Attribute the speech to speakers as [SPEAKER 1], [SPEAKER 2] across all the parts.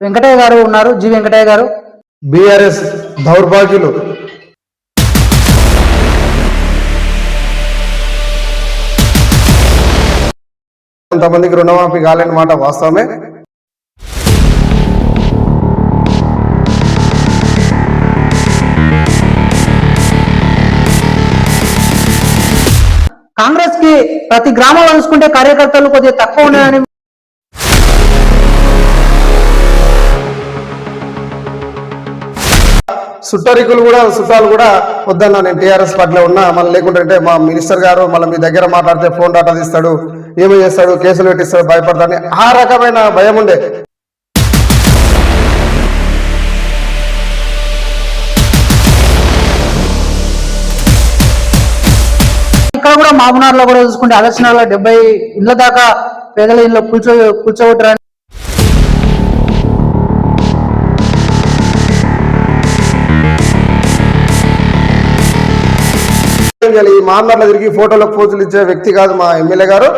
[SPEAKER 1] వెంకటయ్య గారు ఉన్నారు. జి వెంకటయ్య గారు.
[SPEAKER 2] బీఆర్ఎస్ దౌర్భాగ్యులు. కొంతమందికి రుణమాఫీ కాలేని మాట వాస్తవమే?
[SPEAKER 1] కాంగ్రెస్కి ప్రతి గ్రామంలో చూసుకుంటే కార్యకర్తలు కొద్దిగా తక్కువ ఉన్నాయని
[SPEAKER 2] సుట్టరికులు కూడా సుట్టాలు కూడా వద్దన్న నేను టీఆర్ఎస్ పార్టీలో ఉన్నా. మళ్ళీ లేకుంటే మా మినిస్టర్ గారు మళ్ళీ మీ దగ్గర మాట్లాడితే ఫోన్ డాటా తీస్తాడు ఏమి చేస్తాడు కేసులు పెట్టిస్తాడు భయపడతాడని ఆ రకమైన భయం ఉండే.
[SPEAKER 1] ఇక్కడ కూడా మామూనార్లో కూడా చూసుకుంటే ఆదర్శనగర్లో డెబ్బై ఇళ్ళ దాకా పేదల ఇళ్ళలో కూర్చో కూర్చోబెట్టరని
[SPEAKER 2] ఏం ఈ మామూలు తిరిగి ఫోటోలకు పోజులు ఇచ్చే వ్యక్తి కాదు మా ఎమ్మెల్యే గారు.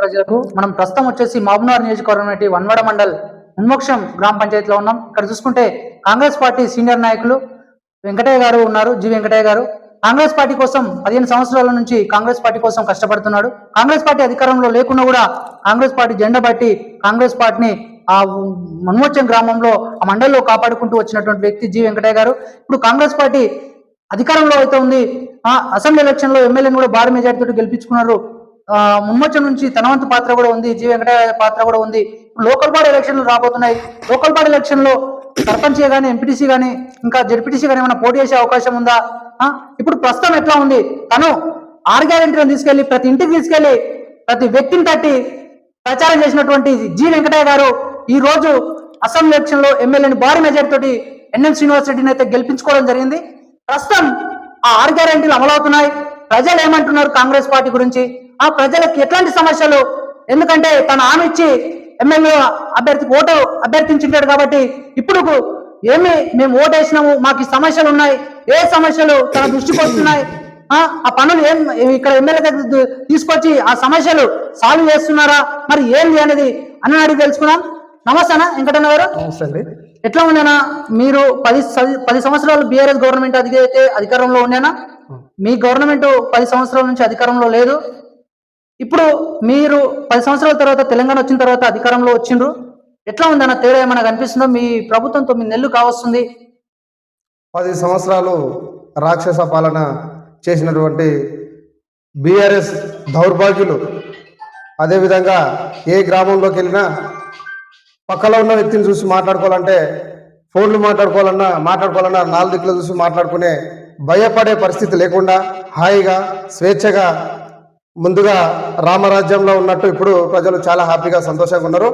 [SPEAKER 1] ప్రజలకు మనం ప్రస్తుతం వచ్చేసి మహబూబ్నగర్ నియోజకవర్గం వన్వడ మండల్ ఉన్మోక్షం గ్రామ పంచాయతీలో ఉన్నాం. ఇక్కడ చూసుకుంటే కాంగ్రెస్ పార్టీ సీనియర్ నాయకులు వెంకటయ్య గారు ఉన్నారు. జి వెంకటయ్య గారు. కాంగ్రెస్ పార్టీ కోసం పదిహేను సంవత్సరాల నుంచి కాంగ్రెస్ పార్టీ కోసం కష్టపడుతున్నాడు. కాంగ్రెస్ పార్టీ అధికారంలో లేకున్నా కూడా కాంగ్రెస్ పార్టీ జెండా బట్టి కాంగ్రెస్ పార్టీని ఆ మన్మోచం గ్రామంలో ఆ మండలిలో కాపాడుకుంటూ వచ్చినటువంటి వ్యక్తి జి వెంకటయ్య గారు. ఇప్పుడు కాంగ్రెస్ పార్టీ అధికారంలో అయితే ఉంది. ఆ అసెంబ్లీ ఎలక్షన్లో ఎమ్మెల్యేని కూడా భారీ మెజార్టీతో గెలిపించుకున్నారు. ఆ ముమ్మచ్చ నుంచి తనవంతు పాత్ర కూడా ఉంది. జి వెంకటయ్య పాత్ర కూడా ఉంది. ఇప్పుడు లోకల్ బాడీ ఎలక్షన్లు రాబోతున్నాయి. లోకల్ బాడీ ఎలక్షన్లో సర్పంచ్ గానీ ఎంపీటీసీ గానీ ఇంకా జడ్పీటీసీ గానీ ఏమైనా పోటీ చేసే అవకాశం ఉందా? ఇప్పుడు ప్రస్తుతం ఎట్లా ఉంది? తను ఆరు గ్యారెంటీలను తీసుకెళ్ళి ప్రతి ఇంటికి తీసుకెళ్ళి ప్రతి వ్యక్తిని తట్టి ప్రచారం చేసినటువంటి జి వెంకటయ్య గారు ఈ రోజు అసెంబ్లీ ఎలక్షన్లో ఎమ్మెల్యేని భారీ మెజార్టీ తోటి ఎన్ఎం శ్రీనివాస్ రెడ్డిని అయితే గెలిపించుకోవడం జరిగింది. ప్రస్తుతం ఆ ఆరు గ్యారెంటీలు అమలవుతున్నాయి ప్రజలు ఏమంటున్నారు కాంగ్రెస్ పార్టీ గురించి? ఆ ప్రజలకు ఎట్లాంటి సమస్యలు? ఎందుకంటే తను హామీ ఇచ్చి ఎమ్మెల్యే అభ్యర్థికి ఓటు అభ్యర్థించుంటాడు కాబట్టి ఇప్పుడు ఏమి మేము ఓటేసినాము మాకు సమస్యలు ఉన్నాయి. ఏ సమస్యలు తన దృష్టికి వస్తున్నాయి? ఆ ఆ పనులు ఏం ఇక్కడ ఎమ్మెల్యే దగ్గర తీసుకొచ్చి ఆ సమస్యలు సాల్వ్ చేస్తున్నారా? మరి ఏంది అనేది అన్న అడిగి తెలుసుకున్నాం నమస్తేనా వెంకటన్న గారు. ఎట్లా ఉండేనా మీరు పది పది సంవత్సరాలు బీఆర్ఎస్ గవర్నమెంట్ అధికైతే అధికారంలో ఉండేనా మీ గవర్నమెంట్ పది సంవత్సరాల నుంచి అధికారంలో లేదు. ఇప్పుడు మీరు పది సంవత్సరాల తర్వాత తెలంగాణ వచ్చిన తర్వాత అధికారంలో వచ్చిండ్రు. ఎట్లా ఉందన్న తేడా ఏమైనా కనిపిస్తుందో? మీ ప్రభుత్వం తొమ్మిది నెలలు కావస్తుంది.
[SPEAKER 2] పది సంవత్సరాలు రాక్షస పాలన చేసినటువంటి బీఆర్ఎస్ దౌర్భాగ్యులు. అదేవిధంగా ఏ గ్రామంలోకి వెళ్ళినా పక్కలో ఉన్న వ్యక్తిని చూసి మాట్లాడుకోవాలంటే ఫోన్లు మాట్లాడుకోవాలన్నా మాట్లాడుకోవాలన్నా నాలుగు దిక్కులు చూసి మాట్లాడుకునే భయపడే పరిస్థితి లేకుండా హాయిగా స్వేచ్ఛగా ముందుగా రామరాజ్యంలో ఉన్నట్టు ఇప్పుడు ప్రజలు చాలా హ్యాపీగా సంతోషంగా ఉన్నారు.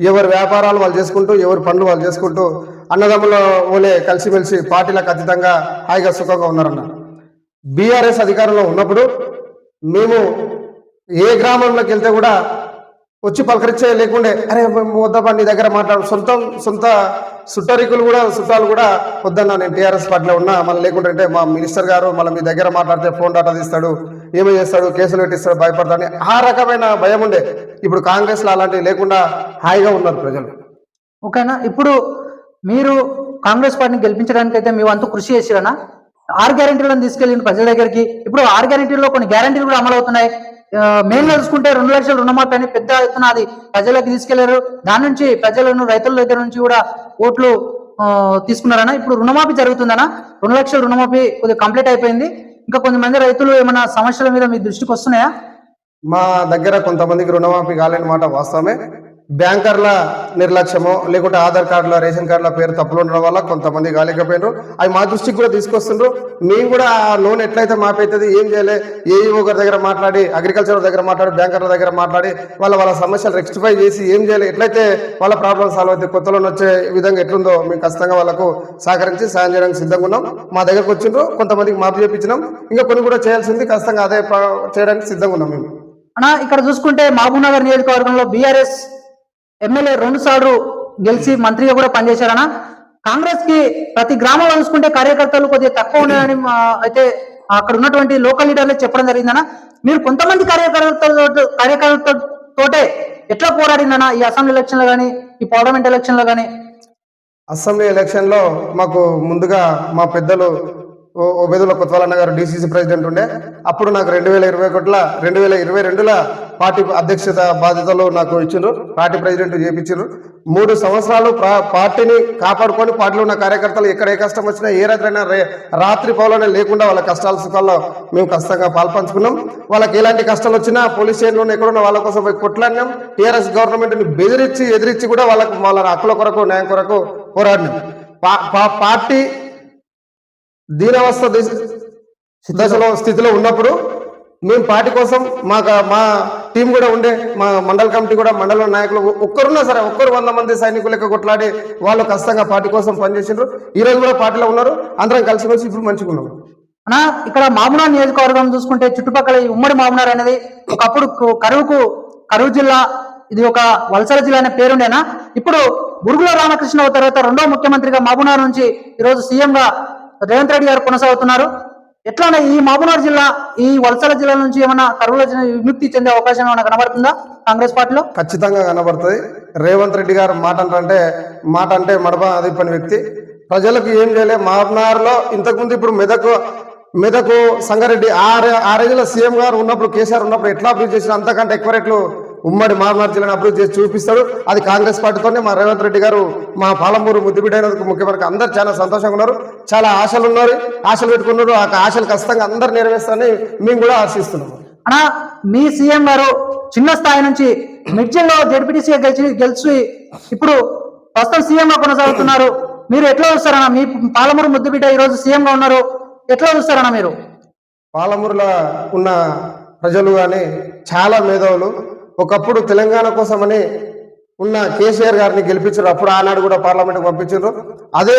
[SPEAKER 2] ఎవరి వ్యాపారాలు వాళ్ళు చేసుకుంటూ ఎవరి పనులు వాళ్ళు చేసుకుంటూ అన్నదమ్ముల ఓలే కలిసిమెలిసి పార్టీలకు అతీతంగా హాయిగా సుఖంగా ఉన్నారన్న. బీఆర్ఎస్ అధికారంలో ఉన్నప్పుడు మేము ఏ గ్రామంలోకి వెళ్తే కూడా వచ్చి పలకరించే లేకుండే అరే వద్దబ్బా నీ దగ్గర మాట్లాడు సొంతం సొంత సుట్టరికులు కూడా చుట్టాలు కూడా వద్దన్నా నేను టీఆర్ఎస్ పార్టీలో ఉన్నా మళ్ళీ లేకుంటే మా మినిస్టర్ గారు మళ్ళీ మీ దగ్గర మాట్లాడితే ఫోన్ డాటా తీస్తాడు ఏమై చేస్తాడు? కేసులు పెట్టిస్తాడు భయపడతాడని ఆ రకమైన భయం ఉండే. ఇప్పుడు కాంగ్రెస్లో అలాంటివి లేకుండా హాయిగా ఉన్నారు ప్రజలు.
[SPEAKER 1] ఓకేనా? ఇప్పుడు మీరు కాంగ్రెస్ పార్టీని గెలిపించడానికి అయితే మీ వంతు కృషి చేసిరనా? ఆరు గ్యారంటీలను తీసుకెళ్ళింది ప్రజల దగ్గరికి. ఇప్పుడు ఆరు గ్యారంటీలో కొన్ని గ్యారంటీలు కూడా అమలు అవుతున్నాయి. మెయిన్గా చూసుకుంటే రెండు లక్షల రుణమాఫీ అని పెద్ద ఎత్తున అది ప్రజలకు తీసుకెళ్ళారు. దాని నుంచి ప్రజలను రైతుల దగ్గర నుంచి కూడా ఓట్లు తీసుకున్నారనా? ఇప్పుడు రుణమాఫీ జరుగుతుందనా? రెండు లక్షల రుణమాఫీ కొద్దిగా కంప్లీట్ అయిపోయింది. ఇంకా కొంతమంది రైతులు ఏమైనా సమస్యల మీద మీ దృష్టికి వస్తున్నాయా?
[SPEAKER 2] మా దగ్గర కొంతమందికి రుణమాఫీ కాలేని మాట వాస్తవమే. బ్యాంకర్ల నిర్లక్ష్యమో లేకుంటే ఆధార్ కార్డుల రేషన్ కార్డుల పేరు తప్పులు ఉండడం వల్ల కొంతమంది కాలేకపోయినారు అవి మా దృష్టికి కూడా తీసుకొస్తుండ్రు. మేము కూడా ఆ లోన్ ఎట్లయితే మాపైతుంది ఏం చేయలే ఏఈఓ గారి దగ్గర మాట్లాడి అగ్రికల్చర్ దగ్గర మాట్లాడి బ్యాంకర్ల దగ్గర మాట్లాడి వాళ్ళ వాళ్ళ సమస్యలు రెక్టిఫై చేసి ఏం చేయాలి ఎట్లయితే వాళ్ళ ప్రాబ్లమ్ సాల్వ్ అయితే కొత్త లోన్ వచ్చే విధంగా ఎట్లుందో మేము ఖచ్చితంగా వాళ్ళకు సహకరించి సాయం చేయడానికి సిద్ధంగా ఉన్నాం. మా దగ్గరకు వచ్చిండ్రు కొంతమందికి మాఫీ చేయించినాం ఇంకా కొన్ని కూడా చేయాల్సింది ఖచ్చితంగా అదే చేయడానికి సిద్ధంగా ఉన్నాం మేము.
[SPEAKER 1] అన్నా ఇక్కడ చూసుకుంటే మహబూబ్ నగర్ నియోజకవర్గంలో బీఆర్ఎస్ ఎమ్మెల్యే రెండు సార్లు గెలిచి మంత్రిగా కూడా పనిచేశారనా కాంగ్రెస్కి ప్రతి గ్రామంలో చూసుకుంటే కార్యకర్తలు కొద్దిగా తక్కువ ఉన్నాయని అయితే అక్కడ ఉన్నటువంటి లోకల్ లీడర్లు చెప్పడం జరిగిందనా మీరు కొంతమంది కార్యకర్తలతో కార్యకర్తలతోటే ఎట్లా పోరాడిందనా ఈ అసెంబ్లీ ఎలక్షన్లో కానీ ఈ పార్లమెంట్ ఎలక్షన్లో కానీ
[SPEAKER 2] అసెంబ్లీ ఎలక్షన్లో మాకు ముందుగా మా పెద్దలు ఓబేదుల కొత్వాలన్న గారు డిసిసి ప్రెసిడెంట్ ఉండే. అప్పుడు నాకు రెండు వేల ఇరవై ఒకటిలో రెండు వేల ఇరవై రెండులో పార్టీ అధ్యక్షత బాధ్యతలు నాకు ఇచ్చిండ్రు. పార్టీ ప్రెసిడెంట్ చేపించారు మూడు సంవత్సరాలు పార్టీని కాపాడుకొని పార్టీలో ఉన్న కార్యకర్తలు ఎక్కడ ఏ కష్టం వచ్చినా ఏ రాత్రైనా రే రాత్రి పౌలనే లేకుండా వాళ్ళ కష్టాల సుఖాల్లో మేము కష్టంగా పాల్పంచుకున్నాం. వాళ్ళకి ఎలాంటి కష్టాలు వచ్చినా పోలీస్ స్టేషన్లో ఎక్కడున్న వాళ్ళ కోసం పోయి కొట్లాడినాం. టీఆర్ఎస్ గవర్నమెంట్ని బెదిరించి ఎదిరించి కూడా వాళ్ళకు వాళ్ళ హక్కుల కొరకు న్యాయం కొరకు పోరాడినాం. పా- పా- పార్టీ దీనవస్థ దశలో స్థితిలో ఉన్నప్పుడు మేము పార్టీ కోసం మా మా టీం కూడా ఉండే మా మండల కమిటీ కూడా మండల నాయకులు ఒక్కరున్నా సరే ఒక్కరు వంద మంది సైనికులు కొట్లాడి వాళ్ళు కష్టంగా పార్టీ కోసం పనిచేసిండ్రు. ఈ రోజు కూడా పార్టీలో ఉన్నారు అందరం కలిసిమెలిసి ఇప్పుడు మంచిగా ఉన్నాం.
[SPEAKER 1] అనా ఇక్కడ మామునార్ నియోజకవర్గం చూసుకుంటే చుట్టుపక్కల ఈ ఉమ్మడి మామునార్ అనేది ఒకప్పుడు కరువుకు కరువు జిల్లా ఇది ఒక వలసల జిల్లా అనే పేరుండేనా? ఇప్పుడు బురుగుల రామకృష్ణ తర్వాత రెండో ముఖ్యమంత్రిగా మామునార్ నుంచి ఈరోజు సీఎంగా రేవంత్ రెడ్డి గారు కొనసాగుతున్నారు. ఎట్లానే ఈ మహబూబ్నగర్ జిల్లా ఈ వలసల జిల్లా నుంచి ఏమైనా కరువుల విముక్తి చెందే అవకాశం ఏమైనా కనబడుతుందా కాంగ్రెస్ పార్టీలో?
[SPEAKER 2] ఖచ్చితంగా కనబడుతుంది. రేవంత్ రెడ్డి గారు మాట అంటే మాట అంటే మడప అది పని వ్యక్తి. ప్రజలకు ఏం చేయలే మహబూబ్నగర్లో ఇంతకుముందు ఇప్పుడు మెదకు మెదకు సంగారెడ్డి ఆ ఆ రోజుల్లో సీఎం గారు ఉన్నప్పుడు కేసీఆర్ ఉన్నప్పుడు ఎట్లా అభివృద్ధి చేసిన అంతకంటే ఎక్కువ రేట్లు ఉమ్మడి మాబ్నార్ జిల్లాను అభివృద్ధి చేసి చూపిస్తాడు అది కాంగ్రెస్ పార్టీతోనే మా రేవంత్ రెడ్డి గారు మా పాలమూరు ముద్దుబిడ్డైనందుకు ముఖ్యమంత్రి అందరు చాలా సంతోషంగా ఉన్నారు. చాలా ఆశలు ఉన్నారు. ఆశలు పెట్టుకున్నారు. ఆ ఆశలు ఖచ్చితంగా అందరు నెరవేస్తారని మేము కూడా ఆశిస్తున్నాము
[SPEAKER 1] అనా మీ సీఎం గారు చిన్న స్థాయి నుంచి మిర్జిల్లో జడ్పీటీసీగా గెలిచి గెలిచి ఇప్పుడు ప్రస్తుతం సీఎం గా కొనసాగుతున్నారు. మీరు ఎట్లా చూస్తారన్నా? మీ పాలమూరు ముద్దుబిడ్డ ఈ రోజు సీఎం గా ఉన్నారు. ఎట్లా చూస్తారన్నా మీరు?
[SPEAKER 2] పాలమూరులో ఉన్న ప్రజలు కానీ చాలా మేధావులు. ఒకప్పుడు తెలంగాణ కోసమని ఉన్న కేసీఆర్ గారిని గెలిపించారు. అప్పుడు ఆనాడు కూడా పార్లమెంట్కి పంపించారు. అదే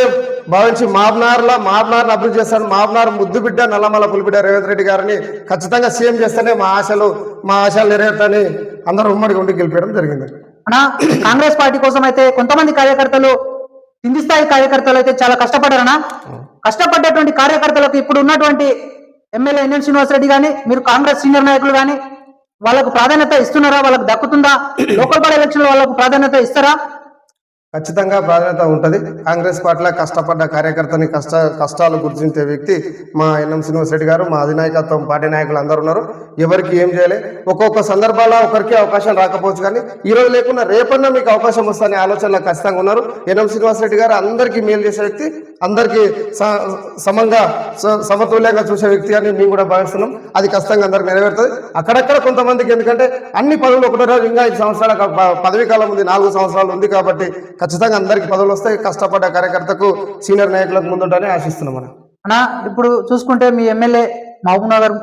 [SPEAKER 2] భావించి మాబ్నార్లా మాబ్నార్ని అభివృద్ధి చేస్తాను మాబ్నార్ ముద్దు బిడ్డ నల్లమల పులిబిడ్డ రేవంత్ రెడ్డి గారిని ఖచ్చితంగా సీఎం చేస్తేనే మా ఆశలు మా ఆశలు నెరవేరుతాయని అందరూ ఉమ్మడిగా ఉండి గెలిపించడం జరిగింది.
[SPEAKER 1] కాంగ్రెస్ పార్టీ కోసం అయితే కొంతమంది కార్యకర్తలు కింది స్థాయి కార్యకర్తలు అయితే చాలా కష్టపడారనా కష్టపడ్డటువంటి కార్యకర్తలకు ఇప్పుడు ఉన్నటువంటి ఎమ్మెల్యే ఎన్ఎన్ శ్రీనివాసరెడ్డి కానీ మీరు కాంగ్రెస్ సీనియర్ నాయకులు కానీ వాళ్ళకు ప్రాధాన్యత ఇస్తున్నారా? వాళ్ళకు దక్కుతుందా? లోకల్ బాడీ ఎలక్షన్ వాళ్ళకు ప్రాధాన్యత ఇస్తారా?
[SPEAKER 2] ఖచ్చితంగా ప్రాధాన్యత ఉంటుంది. కాంగ్రెస్ పార్టీలో కష్టపడ్డ కార్యకర్తని కష్ట కష్టాలు గుర్తించే వ్యక్తి మా ఎన్ఎం శ్రీనివాసరెడ్డి గారు మా అధినాయకత్వం పార్టీ నాయకులు అందరూ ఉన్నారు. ఎవరికి ఏం చేయాలి. ఒక్కొక్క సందర్భాల్లో ఒకరికి అవకాశం రాకపోవచ్చు కానీ ఈ రోజు లేకుండా రేపన్నా మీకు అవకాశం వస్తుందనే ఆలోచనలో ఖచ్చితంగా ఉన్నారు. ఎన్ఎం శ్రీనివాసరెడ్డి గారు అందరికీ మేలు చేసే వ్యక్తి అందరికీ సమంగా సమతుల్యంగా చూసే వ్యక్తి అని మేము కూడా భావిస్తున్నాం. అది ఖచ్చితంగా అందరికి నెరవేరుతుంది. అక్కడక్కడ కొంతమందికి ఎందుకంటే అన్ని పదవులు ఒకటో రోజు ఇంకా ఐదు సంవత్సరాల పదవీ కాలం ఉంది నాలుగు సంవత్సరాలు ఉంది కాబట్టి ఖచ్చితంగా అందరికి పదవులు వస్తాయి. కష్టపడ్డ కార్యకర్తకు సీనియర్ నాయకులకు ముందుంటానే ఆశిస్తున్నాం మనం.
[SPEAKER 1] అన్నా ఇప్పుడు చూసుకుంటే మీ ఎమ్మెల్యే మహబూబ్ నగర్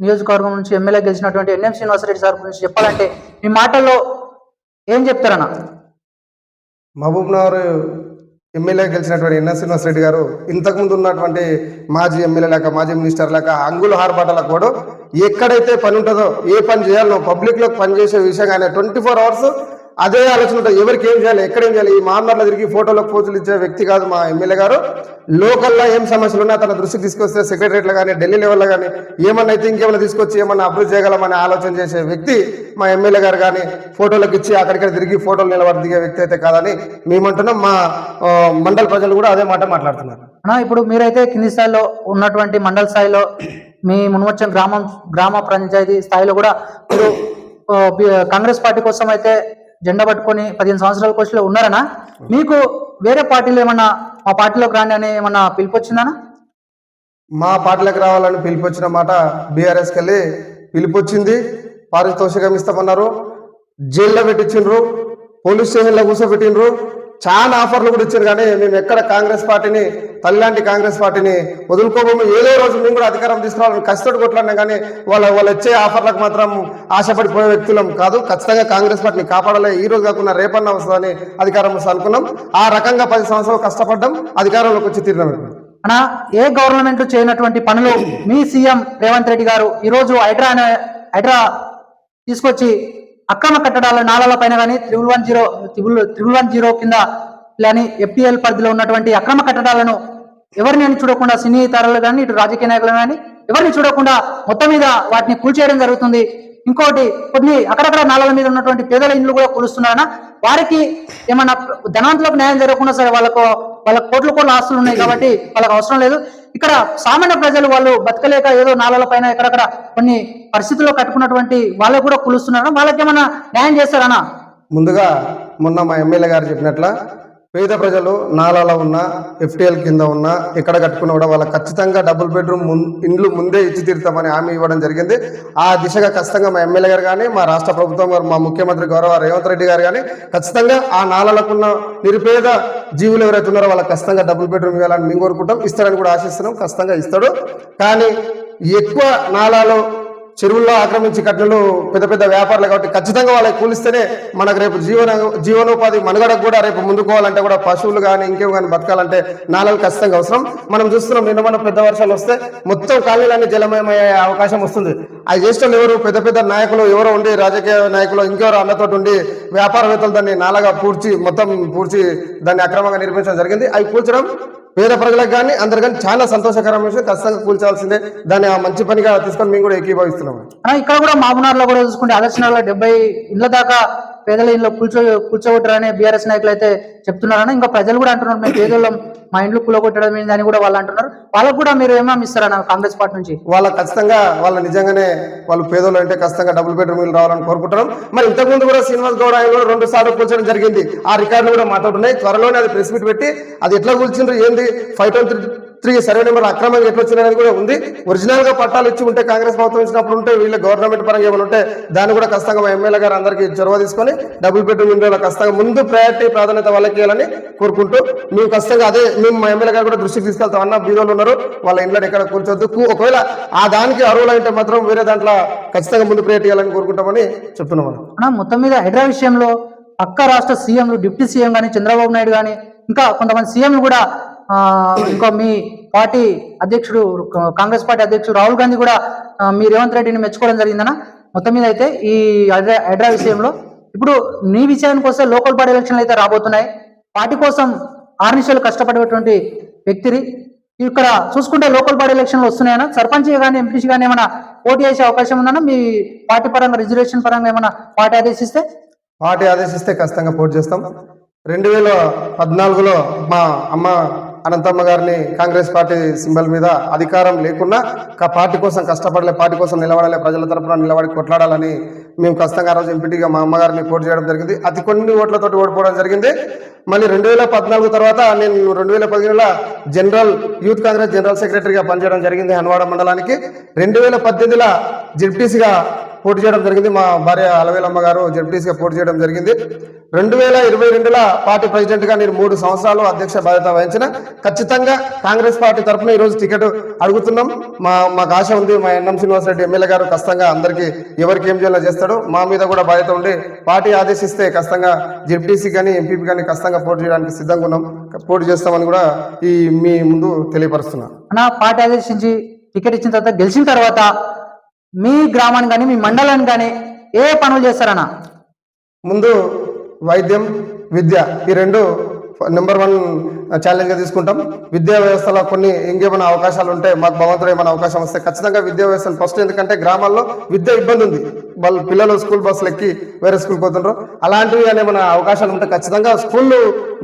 [SPEAKER 1] నియోజకవర్గం నుంచి ఎమ్మెల్యే గెలిచినటువంటి ఎన్ఎం శ్రీనివాసరెడ్డి సార్ గురించి చెప్పాలంటే మీ మాటల్లో ఏం చెప్తారన్నా?
[SPEAKER 2] మహబూబ్ నగర్ ఎమ్మెల్యే గెలిచినటువంటి ఎన్ఎస్ శ్రీనివాసరెడ్డి గారు ఇంతకుముందు ఉన్నటువంటి మాజీ ఎమ్మెల్యే లేక మాజీ మినిస్టర్ లేక అంగుల హార్బాటల కూడా ఎక్కడైతే పని ఉంటుందో ఏ పని చేయాలో పబ్లిక్లో పని చేసే విషయం కానీ ట్వంటీ ఫోర్ అవర్స్ అదే ఆలోచన ఉంటుంది. ఎవరికి ఏం చేయాలి ఎక్కడ ఏం చేయాలి? ఈ మామూలు తిరిగి ఫోటోలకు పోజులు ఇచ్చే వ్యక్తి కాదు మా ఎమ్మెల్యే గారు. లోకల్లో ఏం సమస్యలు ఉన్నా తన దృష్టికి తీసుకొస్తే సెక్రటరియట్లో కానీ ఢిల్లీ లెవెల్లో కానీ ఏమన్నా అయితే ఇంకేమైనా తీసుకొచ్చి ఏమన్నా అభివృద్ధి చేయగలమని ఆలోచన చేసే వ్యక్తి మా ఎమ్మెల్యే గారు కానీ ఫోటోలకు ఇచ్చి అక్కడిక్కడ తిరిగి ఫోటోలు నిలబడి దిగే వ్యక్తి అయితే కాదని మేమంటున్నాం. మా మండల ప్రజలు కూడా అదే మాట మాట్లాడుతున్నారు.
[SPEAKER 1] ఇప్పుడు మీరైతే కింది స్థాయిలో ఉన్నటువంటి మండల స్థాయిలో మీ మున్వచ్చం గ్రామం గ్రామ పంచాయతీ స్థాయిలో కూడా మీరు కాంగ్రెస్ పార్టీ కోసం అయితే జెండా పట్టుకొని పదిహేను సంవత్సరాల కోసంలో ఉన్నారనా? మీకు వేరే పార్టీలు ఏమన్నా మా పార్టీలోకి రాండి అని ఏమన్నా పిలుపు వచ్చిందనా
[SPEAKER 2] మా పార్టీలకు రావాలని పిలిపొచ్చిన మాట బీఆర్ఎస్కి వెళ్ళి పిలిపొచ్చింది. పారితోషికం ఇస్తామన్నారు. జైల్లో పెట్టించిండ్రు పోలీస్ స్టేషన్లో కూర్చోబెట్టిండ్రు. చాలా ఆఫర్లు కూడా ఇచ్చారు కానీ మేము ఎక్కడ కాంగ్రెస్ పార్టీని తల్లిలాంటి కాంగ్రెస్ పార్టీని వదులుకోబోము. ఏదో రోజు మేము కూడా అధికారం తీసుకురావాలని కష్టపడి కొట్లాడినా కానీ వాళ్ళ వాళ్ళు వచ్చే ఆఫర్లకు మాత్రం ఆశపడిపోయే వ్యక్తులం కాదు. ఖచ్చితంగా కాంగ్రెస్ పార్టీని కాపాడాలి. ఈ రోజు కాకుండా రేపన్న వస్తుందని అధికారం వస్తుంది అనుకున్నాం. ఆ రకంగా పది సంవత్సరాలు కష్టపడ్డాం. అధికారంలోకి వచ్చి తీరినాం ఇప్పుడు.
[SPEAKER 1] ఏ గవర్నమెంట్ చేయనటువంటి పనులు మీ సీఎం రేవంత్ రెడ్డి గారు ఈరోజు హైడ్రా అనే హైడ్రా తీసుకొచ్చి అక్రమ కట్టడాల నాళాల పైన కానీ triple one zero triple triple one zero కింద లేని ఎఫ్టీఎల్ పరిధిలో ఉన్నటువంటి అక్రమ కట్టడాలను ఎవరిని అని చూడకుండా సినీ తారలు కానీ ఇటు రాజకీయ నాయకులు కానీ ఎవరిని చూడకుండా మొత్తం మీద వాటిని కూల్చేయడం జరుగుతుంది. ఇంకోటి కొన్ని అక్కడక్కడ నాళాల మీద ఉన్నటువంటి పేదల ఇండ్లు కూడా కూలుస్తున్నారన వారికి ఏమన్నా ధనవంతులకు న్యాయం జరగకుండా సరే వాళ్ళకు వాళ్ళకి కోట్ల కోట్ల ఆస్తులు ఉన్నాయి కాబట్టి వాళ్ళకి అవసరం లేదు. ఇక్కడ సామాన్య ప్రజలు వాళ్ళు బతకలేక ఏదో నాలల పైన ఎక్కడక్కడ కొన్ని పరిస్థితుల్లో కట్టుకున్నటువంటి వాళ్ళకు కూడా కులుస్తున్నారు వాళ్ళకి ఏమైనా న్యాయం చేస్తారనా?
[SPEAKER 2] ముందుగా మొన్న మా ఎమ్మెల్యే గారు చెప్పినట్ల పేద ప్రజలు నాలాలో ఉన్న ఎఫ్టీఎల్ కింద ఉన్న ఎక్కడ కట్టుకున్నా కూడా వాళ్ళకి ఖచ్చితంగా డబుల్ బెడ్రూమ్ ఇండ్లు ముందే ఇచ్చి తీరుతామని హామీ ఇవ్వడం జరిగింది. ఆ దిశగా ఖచ్చితంగా మా ఎమ్మెల్యే గారు కానీ మా రాష్ట్ర ప్రభుత్వం గారు మా ముఖ్యమంత్రి గౌరవ రేవంత్ రెడ్డి గారు కానీ ఖచ్చితంగా ఆ నాలాలకున్న నిరుపేద జీవులు ఎవరైతే ఉన్నారో వాళ్ళకి ఖచ్చితంగా డబుల్ బెడ్రూమ్ ఇవ్వాలని మేము కోరుకుంటాం. ఇస్తారని కూడా ఆశిస్తున్నాం. ఖచ్చితంగా ఇస్తాడు. కానీ ఎక్కువ నాలాలో చెరువుల్లో ఆక్రమించి కట్టెలు పెద్ద పెద్ద వ్యాపారులు కాబట్టి ఖచ్చితంగా వాళ్ళకి కూలిస్తేనే మనకు రేపు జీవన జీవనోపాధి మనుగడకు కూడా రేపు ముందుకోవాలంటే కూడా పశువులు కానీ ఇంకేం కానీ బతకాలంటే నాలుగు ఖచ్చితంగా అవసరం. మనం చూస్తున్నాం నిన్న మన పెద్ద వర్షాలు వస్తే మొత్తం కాలనీలన్నీ జలమయమయ్యే అవకాశం వస్తుంది. అది చేసిన ఎవరు? పెద్ద పెద్ద నాయకులు ఎవరో ఉండి రాజకీయ నాయకులు ఇంకెవరో అన్నతోటి ఉండి వ్యాపారవేత్తలు దాన్ని నాలుగా పూడ్చి మొత్తం పూడ్చి దాన్ని అక్రమంగా నిర్మించడం జరిగింది. అవి కూల్చడం పేద ప్రజలకు కానీ అందరు కానీ చాలా సంతోషకరమైన విషయం. ఖచ్చితంగా కూల్చాల్సిందే దాన్ని ఆ మంచి పనిగా తీసుకొని మేము కూడా ఏకీభవిస్తున్నాం.
[SPEAKER 1] ఇక్కడ కూడా మామూనార్లో కూడా చూసుకుంటే ఆదర్శ డెబ్బై ఇళ్ళ దాకా పేదల ఇంట్లో కూర్చో కూర్చోబెట్టారని బీఆర్ఎస్ నాయకులు అయితే చెప్తున్నారని ఇంకా ప్రజలు కూడా అంటున్నారు. మేము పేదోళ్ళం మా ఇంట్లో కూలగొట్టడం ఏంది అని కూడా వాళ్ళు అంటున్నారు. వాళ్ళకు కూడా మీరు ఏమేమి ఇస్తారన్న కాంగ్రెస్ పార్టీ నుంచి?
[SPEAKER 2] వాళ్ళ ఖచ్చితంగా వాళ్ళ నిజంగానే వాళ్ళు పేదోళ్ళు అంటే ఖచ్చితంగా డబుల్ బెడ్రూమ్ ఇల్లు రావాలని కోరుకుంటున్నాం మరి ఇంతకుముందు కూడా శ్రీనివాస్ గౌడ్ ఆయన కూడా రెండు సార్లు కూల్చడం జరిగింది. ఆ రికార్డులు కూడా మాట్లాడుతున్నాయి త్వరలోనే అది ప్రెస్ మీట్ పెట్టి అది ఎట్లా కూల్చిండ్రు ఏంది? Five town three three survey number అక్రమంగా ఎట్లా వచ్చింది కూడా ఉంది. ఒరిజినల్గా పట్టాలు ఇచ్చి ఉంటే కాంగ్రెస్ ప్రభుత్వం ఇచ్చినప్పుడు ఉంటే వీళ్ళ గవర్నమెంట్ పరంగా ఏమైనా ఉంటే దాన్ని కూడా ఖచ్చితంగా మా ఎమ్మెల్యే గారు అందరికీ చొరవ తీసుకొని డబుల్ బెడ్రూమ్ ఇంట్లో ఖచ్చితంగా ముందు ప్రయారిటీ ప్రాధాన్యత వాళ్ళకి ఇవ్వాలని కోరుకుంటూ మేము ఖచ్చితంగా అదే మేము మా ఎమ్మెల్యే గారు కూడా దృష్టికి తీసుకెళ్తాం. అన్న బీదోళ్ళు ఉన్నారు. వాళ్ళ ఇంట్లో ఎక్కడ కూర్చోవద్దు ఒకవేళ ఆ దానికి అర్హులైతే మాత్రం వేరే దాంట్లో ఖచ్చితంగా ముందు ప్రయారిటీ ఇవ్వాలని కోరుకుంటామని చెప్తున్నాం
[SPEAKER 1] మొత్తం మీద హైడ్రా విషయంలో పక్క రాష్ట్ర సీఎంలు డిప్యూటీ సీఎం కానీ చంద్రబాబు నాయుడు కానీ ఇంకా కొంతమంది సీఎంలు కూడా ఇంకా మీ పార్టీ అధ్యక్షుడు కాంగ్రెస్ పార్టీ అధ్యక్షుడు రాహుల్ గాంధీ కూడా మీ రేవంత్ రెడ్డిని మెచ్చుకోవడం జరిగిందన్న. మొత్తం మీద అయితే ఈ హైడ్రా విషయంలో ఇప్పుడు నీ విషయానికి వస్తే లోకల్ బాడీ ఎలక్షన్లు అయితే రాబోతున్నాయి. పార్టీ కోసం ఆర్నిషలు కష్టపడేటువంటి వ్యక్తిని ఇక్కడ చూసుకుంటే లోకల్ బాడీ ఎలక్షన్లు వస్తున్నాయన్నా. సర్పంచ్ కానీ ఎంపీసీ కానీ ఏమైనా పోటీ చేసే అవకాశం ఉందన్నా? మీ పార్టీ పరంగా రిజర్వేషన్ పరంగా ఏమైనా పార్టీ ఆదేశిస్తే?
[SPEAKER 2] పార్టీ ఆదేశిస్తే ఖచ్చితంగా పోటీ చేస్తాం. రెండు వేల పద్నాలుగులో మా అమ్మ అనంతమ్మ గారిని కాంగ్రెస్ పార్టీ సింబల్ మీద అధికారం లేకున్నా కా పార్టీ కోసం కష్టపడలే పార్టీ కోసం నిలబడాలి ప్రజల తరపున నిలబడి కొట్లాడాలని మేము ఖచ్చితంగా ఆ రోజు ఎంపీటీగా మా అమ్మగారిని పోటీ చేయడం జరిగింది. అతి కొన్ని ఓట్లతోటి ఓడిపోవడం జరిగింది. మళ్ళీ రెండు వేల పద్నాలుగు తర్వాత నేను రెండు వేల పదిహేనులో జనరల్ యూత్ కాంగ్రెస్ జనరల్ సెక్రటరీగా పనిచేయడం జరిగింది హన్వాడ మండలానికి. రెండు వేల పద్దెనిమిదిలో జెడ్పీసీగా పోటీ చేయడం జరిగింది. మా భార్య అలవేలమ్మ గారు జడ్పీసీగా పోటీ చేయడం జరిగింది. రెండు వేల ఇరవై రెండులో పార్టీ ప్రెసిడెంట్గా నేను మూడు సంవత్సరాలు అధ్యక్ష బాధ్యత వహించిన. ఖచ్చితంగా కాంగ్రెస్ పార్టీ తరఫున ఈరోజు టికెట్ అడుగుతున్నాం. మా మాకు ఆశ ఉంది. మా ఎన్ఎం శ్రీనివాసరెడ్డి ఎమ్మెల్యే గారు ఖచ్చితంగా అందరికీ ఎవరికి ఏం చేయాలో చేస్తాడు. మా మీద కూడా బాధ్యత ఉండి పార్టీ ఆదేశిస్తే ఖచ్చితంగా జడ్పీసీ కానీ ఎంపీపీ కానీ ఖచ్చితంగా పోటీ చేయడానికి సిద్ధంగా ఉన్నాం. పోటీ చేస్తామని కూడా ఈ మీ ముందు తెలియపరుస్తున్నాం.
[SPEAKER 1] పార్టీ ఆదేశించి టికెట్ ఇచ్చిన తర్వాత గెలిచిన తర్వాత మీ గ్రామాన్ని కానీ మీ మండలాన్ని కానీ ఏ పనులు చేస్తారన్న?
[SPEAKER 2] ముందు వైద్యం విద్య ఈ రెండు నెంబర్ వన్ ఛాలెంజ్గా తీసుకుంటాం. విద్యా వ్యవస్థలో కొన్ని ఇంకేమైనా అవకాశాలు ఉంటే మాకు భగవంతుడు ఏమైనా అవకాశం వస్తే ఖచ్చితంగా విద్యా వ్యవస్థను ఫస్ట్ ఎందుకంటే గ్రామాల్లో విద్య ఇబ్బంది ఉంది. వాళ్ళు పిల్లలు స్కూల్ బస్సులు ఎక్కి వేరే స్కూల్కి పోతుండ్రు. అలాంటివి అని ఏమైనా అవకాశాలు ఉంటే ఖచ్చితంగా స్కూళ్ళు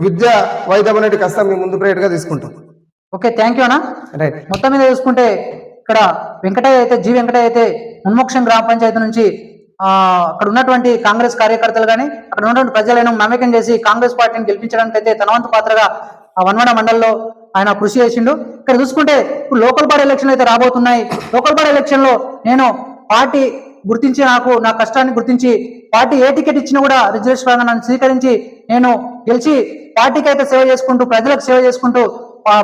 [SPEAKER 2] విద్య వైద్యం అనేది ఖచ్చితంగా మేము ముందు ప్రేయర్గా తీసుకుంటాం.
[SPEAKER 1] ఓకే థ్యాంక్ యూ అన్న.
[SPEAKER 2] రైట్
[SPEAKER 1] మొత్తం మీద చూసుకుంటే ఇక్కడ వెంకటయ్య అయితే జి వెంకటయ్య అయితే ఉన్మోక్షం గ్రామ పంచాయతీ నుంచి అక్కడ ఉన్నటువంటి కాంగ్రెస్ కార్యకర్తలు కానీ అక్కడ ఉన్నటువంటి ప్రజలను నమ్మకం చేసి కాంగ్రెస్ పార్టీని గెలిపించడానికి అయితే తనవంతు పాత్రగా ఆ వన్వడ మండలిలో ఆయన కృషి చేసిండు. ఇక్కడ చూసుకుంటే ఇప్పుడు లోకల్ బాడీ ఎలక్షన్ అయితే రాబోతున్నాయి. లోకల్ బాడీ ఎలక్షన్లో నేను పార్టీ గుర్తించి నాకు నా కష్టాన్ని గుర్తించి పార్టీ ఏ టికెట్ ఇచ్చినా కూడా రిజర్వేషన్ నన్ను స్వీకరించి నేను గెలిచి పార్టీకి అయితే సేవ చేసుకుంటూ ప్రజలకు సేవ చేసుకుంటూ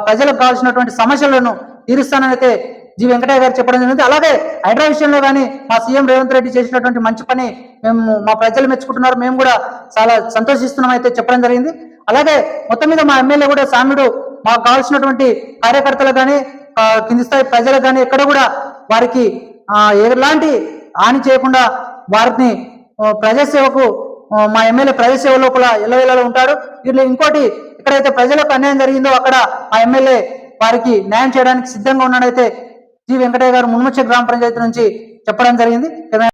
[SPEAKER 1] ప్రజలకు కావాల్సినటువంటి సమస్యలను తీరుస్తానని అయితే జి వెంకటయ్య గారు చెప్పడం జరిగింది. అలాగే హైడ్రా విషయంలో కానీ మా సీఎం రేవంత్ రెడ్డి చేసినటువంటి మంచి పని మేము మా ప్రజలు మెచ్చుకుంటున్నారు. మేము కూడా చాలా సంతోషిస్తున్నాం అయితే చెప్పడం జరిగింది. అలాగే మొత్తం మీద మా ఎమ్మెల్యే కూడా సామ్యుడు మాకు కావాల్సినటువంటి కార్యకర్తలు కానీ కింది స్థాయి ప్రజలకు కానీ ఎక్కడ కూడా వారికి ఎలాంటి హాని చేయకుండా వారిని ప్రజాసేవకు మా ఎమ్మెల్యే ప్రజాసేవ లోపల ఎల్లవేళలో ఉంటాడు వీళ్ళు ఇంకోటి ఎక్కడైతే ప్రజలకు అన్యాయం జరిగిందో అక్కడ మా ఎమ్మెల్యే వారికి న్యాయం చేయడానికి సిద్ధంగా ఉన్నాడైతే జి వెంకటయ్య గారు మున్మచ్చ గ్రామ పంచాయతీ నుంచి చెప్పడం జరిగింది.